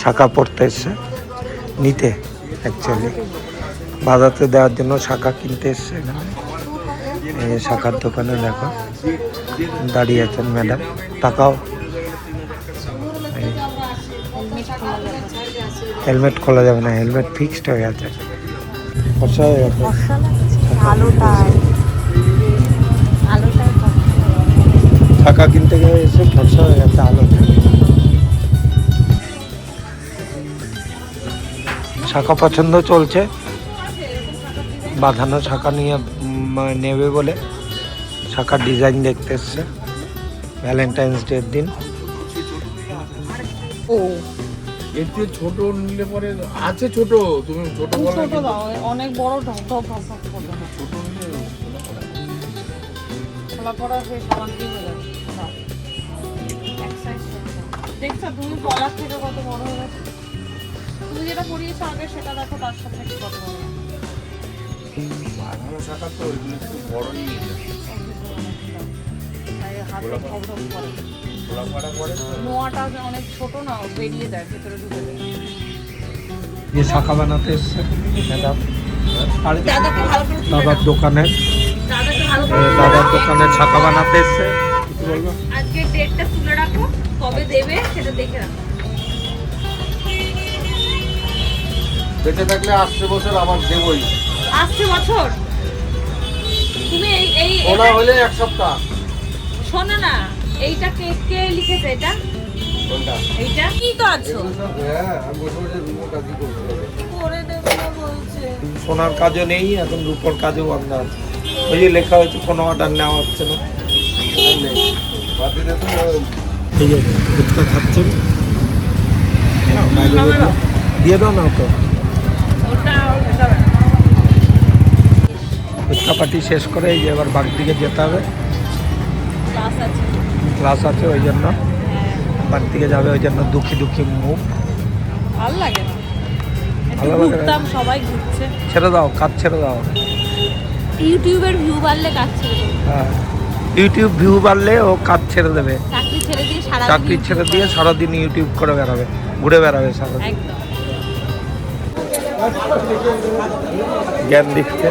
শাখা পড়তে এসছে। নিতে অ্যাকচুয়ালি বাজাতে দেওয়ার জন্য শাখা কিনতে এসছে এখানে। শাখার দোকানে দেখো দাঁড়িয়ে আছেন ম্যাডাম। টাকাও হেলমেট খোলা যাবে না হেলমেট ফিক্সড হয়ে আছে। ফর্সা হয়ে গেছে। আলোটায় কিনতে গেলে এসে ফর্সা হয়ে গেছে আলো। শাখা পছন্দ চলছে। বাঁধানো শাখা নিয়ে নেবে বলে শাখার ডিজাইন দেখতে এসছে ভ্যালেন্টাইন্স ডের দিন। ও এর চেয়ে ছোট নিলে পরে আছে ছোট তুমি ছোট বলো। দাও অনেক বড় ঢপ ঢপ ঢপ ছোট নিলে খোলা পড়া সমান হয়ে যাবে। দেখছ তুমি থেকে কত বড় হয়ে গেছে? তুমি যেটা পরিয়েছো আগে সেটা দেখো তার সাথে কি কত বাঁধানো শাখা তো ওইগুলো একটু বড় নিয়ে যায় তাই হাতে ঢপ ঢপ করে। খোলা করে? নোয়াটা যে অনেক ছোট না বেরিয়ে যায় ভেতরে ঢুকে যায়। যে শাখা বানাতে এসছে দাদার দোকানে। দাদার দোকানে শাখা বানাতে এসছে। আজকে ডেটটা তুলে রাখো কবে দেবে সেটা দেখে রাখো। বেঁচে থাকলে আসছে বছর আবার দেবই। আসছে বছর? তুমি এই এই ওনা হলে এক সপ্তাহ। শোনো না এইটা কে কে লিখেছে এটা? কোনটা? এইটা? কি তো আছো? হ্যাঁ আমি বসে বসে রুমো কাজই করতে করে দেবে না বলছে। সোনার কাজও নেই এখন রূপোর কাজও বন্ধ আছে। ওই যে লেখা হয়েছে কোনো অর্ডার নেওয়া হচ্ছে না। এই যে খাচ্ছেন দিয়ে দাও না তো ওটা পাটি শেষ করে এই যে এবার বাড়ির দিকে যেতে হবে। ক্লাস আছে। ওই জন্য। বাড়ির দিকে যাবে ওই জন্য দুঃখী দুঃখী মুখ। ভালো লাগে ভালো লাগে। সবাই ঘুরছে। ছেড়ে দাও কাজ ছেড়ে দাও। ইউটিউবের ভিউ বাড়লে কাজ ছেড়ে হ্যাঁ। ইউটিউব ভিউ বাড়লে ও কাজ ছেড়ে দেবে। চাকরি ছেড়ে দিয়ে সারা চাকরি ছেড়ে দিয়ে সারাদিন ইউটিউব করে বেড়াবে ঘুরে বেড়াবে সারাদিন। একদম। জ্ঞান দিচ্ছে।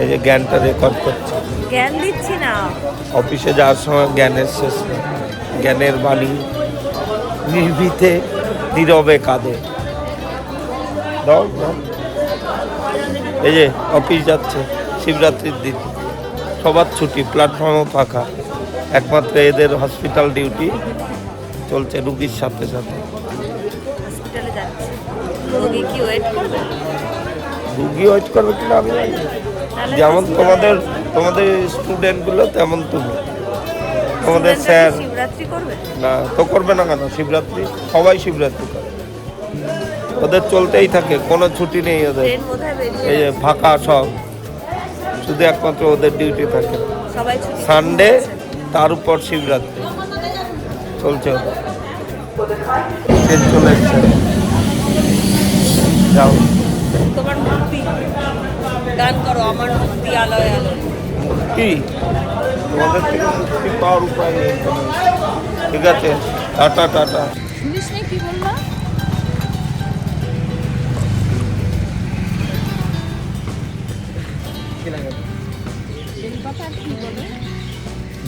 এই যে জ্ঞানটা রেকর্ড করছে। জ্ঞান দিচ্ছি না। অফিসে যাওয়ার সময় জ্ঞানের শেষ জ্ঞানের বাণী নির্ভীতে নীরবে কাঁদে। দাও। এই যে অফিস যাচ্ছে শিবরাত্রির দিন। সবার ছুটি প্ল্যাটফর্মও ফাঁকা। একমাত্র এদের হসপিটাল ডিউটি চলছে রুগীর সাথে সাথে। রোগী কি ওয়েট করবে? রুগী ওয়েট করবে কিনা আমি জানি। যেমন তোমাদের তোমাদের স্টুডেন্টগুলো তেমন তুমি তোমাদের স্যার শিবরাত্রি করবে? না তো করবে না কেন? শিবরাত্রি সবাই শিবরাত্রি করে। ওদের চলতেই থাকে কোনো ছুটি নেই ওদের। এই যে ফাঁকা সব। শুধু একমাত্র ওদের ডিউটি থাকে। সানডে তার উপর শিবরাত্রি। চলছে ওদের। চলে যাও। তোমার মুক্তি গান করো আমার মুক্তি আলোয় আলো। কি? তোমাদের থেকে মুক্তি পাওয়ার উপায় নেই ঠিক আছে টাটা টাটা। শুনিস না কি বলল?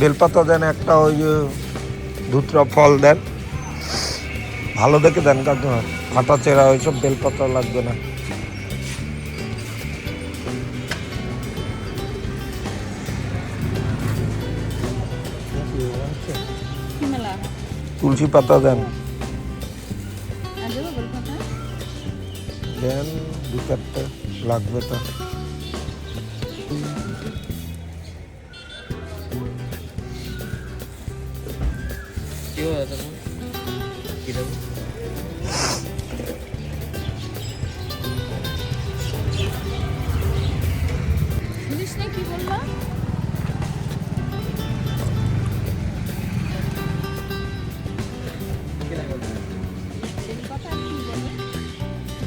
বেলপাতা দেন একটা ওই যে ধুতরা ফল দেন। ভালো দেখে দেন কাকিমা ফাটা চেরা ওইসব বেলপাতা লাগবে না। তুলসী পাতা দেন। দেন দু চারটে লাগবে তো।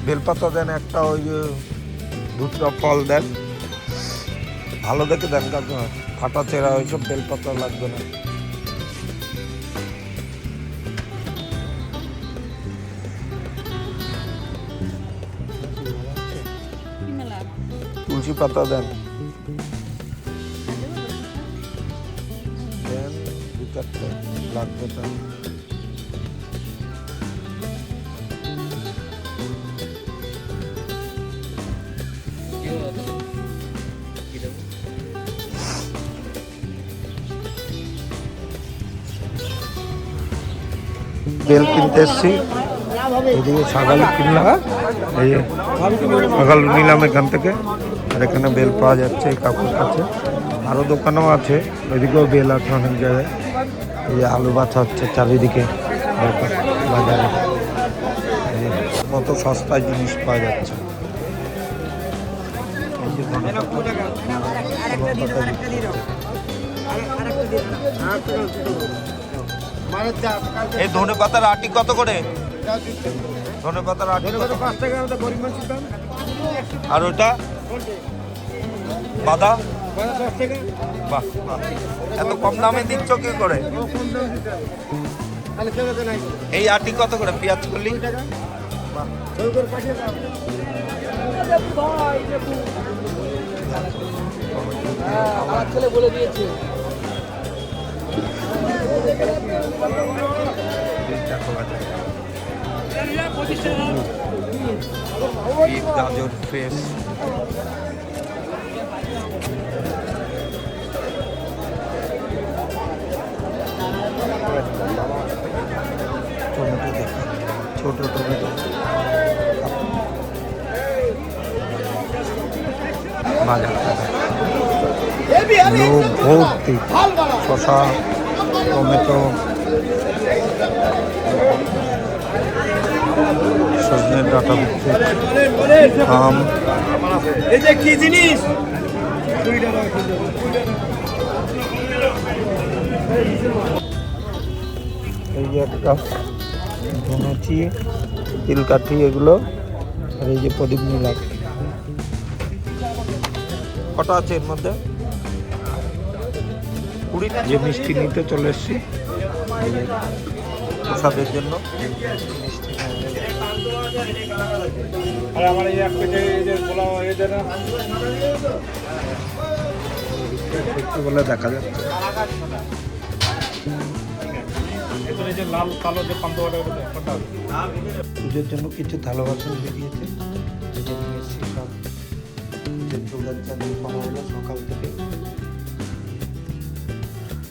বেলপাতা দেন, একটা ওই যে দুটো ফল দেন। ভালো দেখে দেন কাকা হ্যাঁ। ফাটা চেরা ওইসব বেলপাতা লাগবে না। তুলসী পাতা দেন। দেন দু চারটা লাগবে তাহলে। বেল কিনতে এসছি। এদিকে ছাগল কিনলাম এই যে ছাগল নিলাম এখান থেকে। আর এখানে বেল পাওয়া যাচ্ছে, এই কাপড় কাছে। আরও দোকানও আছে ওইদিকেও বেল আছে অনেক জায়গায়। এই আলু বাছা হচ্ছে চারিদিকে, বাজারে। এই কত সস্তায় জিনিস পাওয়া যাচ্ছে। এই যে এই ধনে পাতার আটি কত করে? ধনে পাতার আটি আর ওটা বাদা? বাহ। এত কম দামে দিচ্ছ কি করে? এই আটি কত করে? পেঁয়াজ কলি? আমার ছেলে বলে দিয়েছে গাজর ফ্রেশ টমেটো দেখি ছোট টমেটো বাজার লোক ভর্তি শশা টমেটো। সজনের ডাটা বিক্রি আম। এই যে কি জিনিস? এই যে একটা ধনেছি তিলকাঠি এগুলো আর এই যে প্রদীপ নীলাপ কটা আছে এর মধ্যে? কুড়ি যে মিষ্টি নিতে চলে এসছি। প্রসাদের জন্য। মিষ্টি। আর আমার এই এক পেটে এই যে গোলা এই যে বলে দেখা যাচ্ছে যে লাল কালো যে পান্তোয়াটা ওটা পুজোর জন্য কিছু থালা বাসন বেরিয়েছে এই নিয়ে এসছি সব। যে দুর্গার চাঁদি করা হলো সকাল থেকে।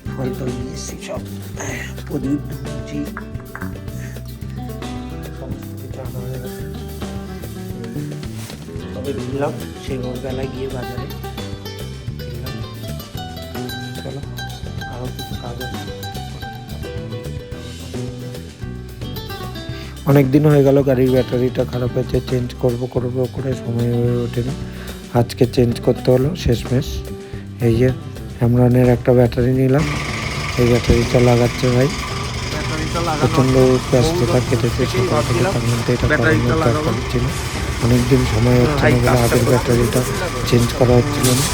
ফল টল নিয়ে এসছি সব। প্রদীপ ধুঁচি তবে সেই গিয়ে বাজারে অনেক দিন হয়ে গেল গাড়ির ব্যাটারিটা খারাপ হয়েছে চেঞ্জ করব করব করে সময় হয়ে ওঠেনি আজকে চেঞ্জ করতে হলো, শেষমেশ। এই যে হ্যামরানের একটা ব্যাটারি নিলাম। এই ব্যাটারিটা লাগাচ্ছে ভাই। প্রচণ্ড ব্যস্ততা কেটেছে সকাল থেকে তার মধ্যে এটা করার মতো দরকার ছিল। অনেকদিন সময় হচ্ছে না বলে আগের ব্যাটারিটা চেঞ্জ করা হচ্ছিল না।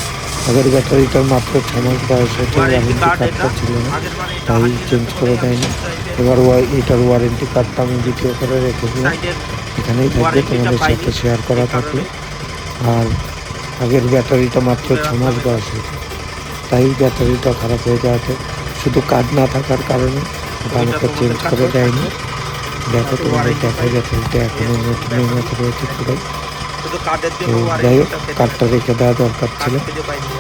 আগের ব্যাটারিটার মাত্র ছ মাস বয়স হয়েছে ওয়ারেন্টি কার্ডটা ছিল না। তাই চেঞ্জ করে দেয়নি। এবার ওয়া- এটার ওয়ারেন্টি কার্ডটা আমি দ্বিতীয় করে রেখে রেখেছিলাম এখানেই থাকবে তোমাদের সাথে শেয়ার করা থাকলে। আর আগের ব্যাটারিটা মাত্র ছ মাস বয়স হয়েছে। তাই ব্যাটারিটা খারাপ হয়ে যাওয়াতে শুধু কার্ড না থাকার কারণে আমাকে চেঞ্জ করে দেয়নি দেখো তোমাদের দেখা ব্যাটারিটা এখনও নতুনের মতো রয়েছে পুরো তো যাই হোক কার্ডটা রেখে দেওয়া দরকার ছিল।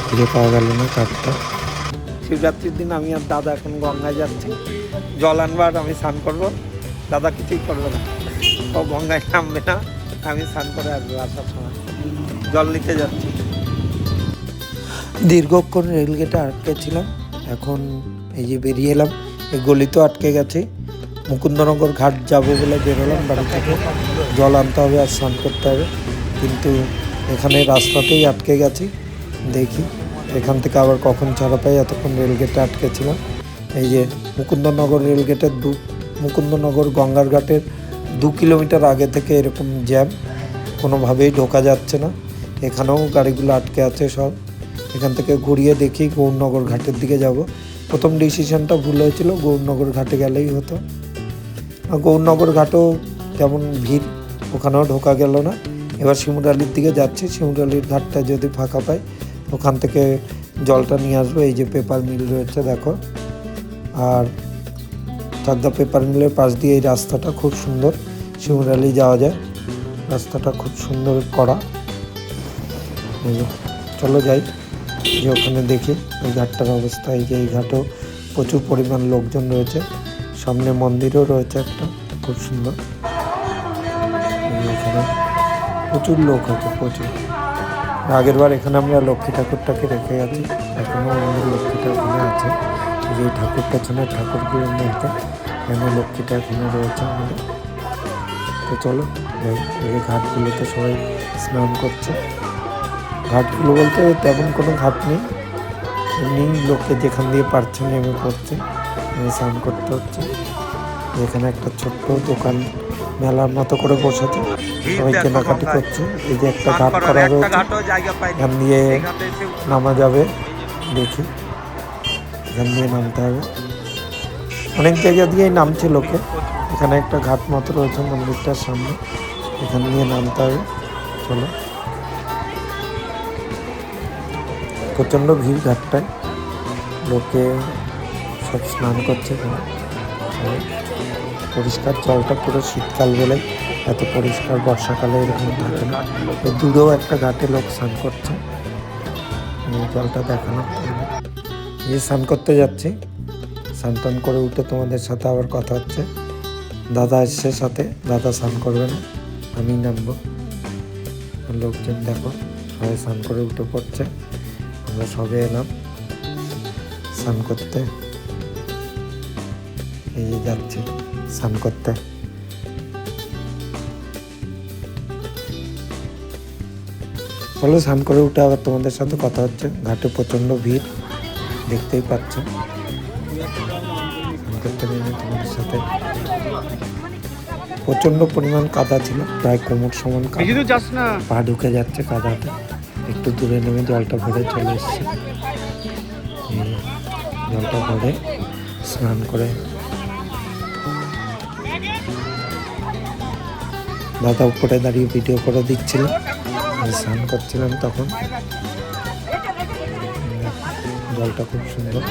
খুঁজে পাওয়া গেল না কার্ডটা। শিবরাত্রির দিন আমি আর দাদা এখন গঙ্গায় যাচ্ছি। জল আনবার আমি স্নান করব। দাদা কিছুই করবে না। ও গঙ্গায় নামবে না। আমি স্নান করে আসব আসার সময়। জল নিতে যাচ্ছি। দীর্ঘক্ষণ রেলগেটে আটকে ছিলাম। এখন এই যে বেরিয়ে এলাম। এই গলিতেও আটকে গেছে। মুকুন্দনগর ঘাট যাব বলে বেরোলাম বাড়ি থেকে। জল আনতে হবে আর স্নান করতে হবে। কিন্তু এখানে রাস্তাতেই আটকে গেছি। দেখি এখান থেকে আবার কখন ছাড়া পাই, এতক্ষণ রেলগেটে আটকে ছিলাম। এই যে মুকুন্দনগর রেলগেটের দু, মুকুন্দনগর গঙ্গার ঘাটের দু কিলোমিটার আগে থেকে এরকম জ্যাম। কোনোভাবেই ঢোকা যাচ্ছে না। এখানেও গাড়িগুলো আটকে আছে সব। এখান থেকে ঘুরিয়ে দেখি গৌরনগর ঘাটের দিকে যাব। প্রথম ডিসিশনটা ভুল হয়েছিল, গৌরনগর ঘাটে গেলেই হতো। আর গৌরনগর ঘাটও তেমন ভিড় ওখানেও ঢোকা গেল না। এবার শিমুরালির দিকে যাচ্ছি শিমুরালির ঘাটটা যদি ফাঁকা পাই, ওখান থেকে জলটা নিয়ে আসব। এই যে পেপার মিল রয়েছে, দেখো। আর চাকদা পেপার মিলের পাশ দিয়ে এই রাস্তাটা খুব সুন্দর। শিমুরালি যাওয়া যায়। রাস্তাটা খুব সুন্দর করা। চলো যাই। যে ওখানে দেখি ওই ঘাটটার অবস্থা, এই যে এই ঘাটেও প্রচুর পরিমাণ লোকজন রয়েছে। সামনে মন্দিরও রয়েছে একটা খুব সুন্দর। এখানে প্রচুর লোক হচ্ছে প্রচুর। আগের বার এখানে আমরা লক্ষ্মী ঠাকুরটাকে রেখে গেছি এখনও আমাদের লক্ষ্মীটা ওখানে আছে। যে ঠাকুর পেছনে ঠাকুরগুলোর মধ্যে এখানে লক্ষ্মীটা এখানে রয়েছে আমাদের। তো চলো এই ঘাটগুলোতে সবাই স্নান করছে। ঘাটগুলো বলতে তেমন কোনো ঘাট নেই। এমনি লোককে যেখান দিয়ে পারছে নেমে পড়ছে স্নান করতে হচ্ছে। এখানে একটা ছোট্ট দোকান মেলার মতো করে বসেছে। সবাই কেনাকাটি করছে। এই যে একটা ঘাট করা রয়েছে এখান দিয়ে নামা যাবে দেখি। এখান দিয়ে নামতে হবে। অনেক জায়গা দিয়েই নামছে লোকে। এখানে একটা ঘাট মতো রয়েছে মন্দিরটার সামনে। এখান দিয়ে নামতে হবে। চলো। প্রচণ্ড ভিড় ঘাটটায়। লোকে সব স্নান করছে পরিষ্কার জলটা পুরো শীতকাল বলে এত পরিষ্কার বর্ষাকালে এরকম থাকে না। দূরেও একটা ঘাটে লোক স্নান করছে। জলটা দেখানো এই স্নান করতে যাচ্ছি। স্নান টান করে উঠে তোমাদের সাথে আবার কথা হচ্ছে। দাদা এসছে সাথে। দাদা স্নান করবে না। আমি নামবো। লোকজন দেখো, সবাই স্নান করে উঠে পড়ছে। আমরা সবে এলাম। স্নান করতে। এই যে যাচ্ছি স্নান করতে। চলো স্নান করে উঠে আবার তোমাদের সাথে কথা হচ্ছে। ঘাটে প্রচণ্ড ভিড় দেখতেই পাচ্ছ। তোমাদের সাথে প্রচণ্ড পরিমাণ কাদা ছিল প্রায় কোমর সমান কাদা। পা ঢুকে যাচ্ছে কাদাতে একটু দূরে নেমে জলটা ভরে চলে এসছে। জলটা ভরে স্নান করে। দাদা উপরে দাঁড়িয়ে ভিডিও করে দিচ্ছিল স্নান করছিলাম তখন। জলটা খুব সুন্দর,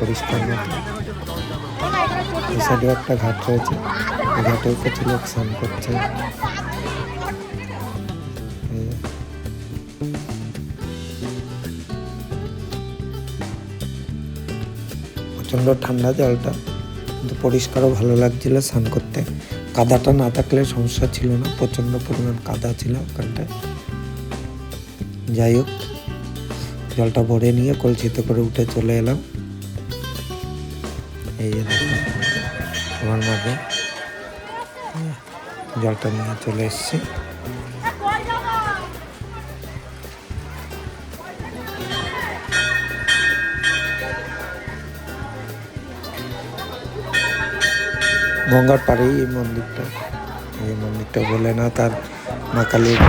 পরিষ্কার মতো একটা ঘাট রয়েছে। ঘাটেও কিছু লোক স্নান করছে। প্রচণ্ড ঠান্ডা জলটা, কিন্তু পরিষ্কারও ভালো লাগছিল স্নান করতে। কাদাটা না থাকলে সমস্যা ছিল না, প্রচণ্ড পরিমাণ কাদা ছিল ওখানটায়। যাই হোক, জলটা ভরে নিয়ে কলসিতে করে উঠে চলে এলাম। এই আমার মাঝে জলটা নিয়ে চলে এসেছি। গঙ্গার পাড়েই এই মন্দিরটা। এই মন্দিরটা বলে না, তার মা কালীর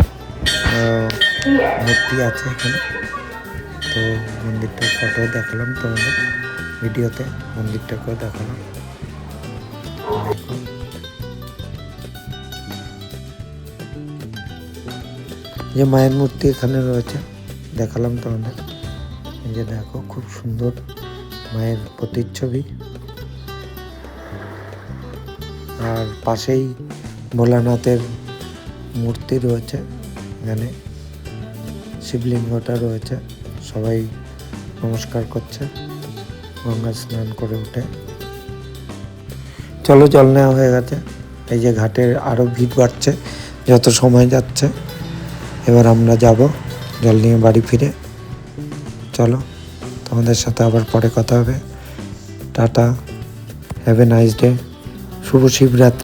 মূর্তি আছে এখানে। তো মন্দিরটার ফটো দেখালাম তোমাদের, ভিডিওতে মন্দিরটাকেও দেখালাম। যে মায়ের মূর্তি এখানে রয়েছে, দেখালাম তোমাদের। যে দেখো, খুব সুন্দর মায়ের প্রতিচ্ছবি। পাশেই ভোলানাথের মূর্তি রয়েছে, এখানে শিবলিঙ্গটা রয়েছে। সবাই নমস্কার করছে, গঙ্গা স্নান করে উঠে। চলো, জল নেওয়া হয়ে গেছে। এই যে ঘাটের আরও ভিড় বাড়ছে, যত সময় যাচ্ছে, এবার আমরা যাব জল নিয়ে বাড়ি ফিরে। চলো, তোমাদের সাথে আবার পরে কথা হবে। Tata have a nice day Shubho Shivratri.